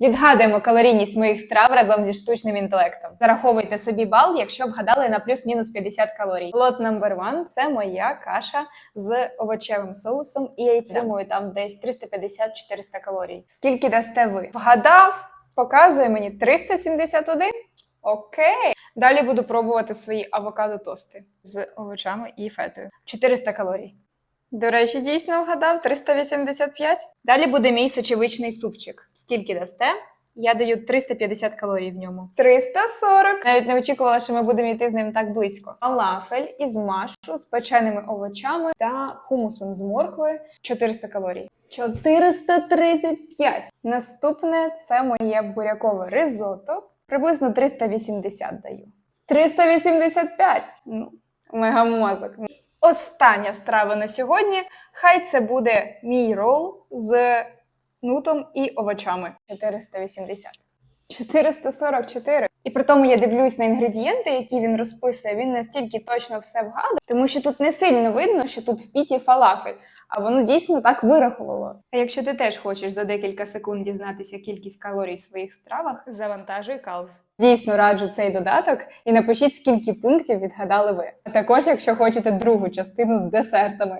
Відгадуємо калорійність моїх страв разом зі штучним інтелектом. Зараховуйте собі бал, якщо вгадали на плюс-мінус 50 калорій. Лот номер one – це моя каша з овочевим соусом і яйцем. Там десь 350-400 калорій. Скільки дасте ви? Вгадав? Показує мені 371? Окей. Далі буду пробувати свої авокадо-тости з овочами і фетою. 400 калорій. До речі, дійсно вгадав 385. Далі буде мій сочевичний супчик. Скільки дасте? Я даю 350 калорій в ньому. 340. Навіть не очікувала, що ми будемо йти з ним так близько. Фалафель із машу з печеними овочами та хумусом з моркви 400 калорій. 435. Наступне це моє бурякове ризотто. Приблизно 380 даю. 385. Ну, мегамозок. Остання страва на сьогодні. Хай це буде мій рол з нутом і овочами. 480. 444. І при тому я дивлюсь на інгредієнти, які він розписує. Він настільки точно все вгадує, тому що тут не сильно видно, що тут в піті фалафель, а воно дійсно так вирахувало. А якщо ти теж хочеш за декілька секунд дізнатися кількість калорій в своїх стравах, завантажуй калз. Дійсно раджу цей додаток і напишіть, скільки пунктів відгадали ви. А також, якщо хочете другу частину з десертами.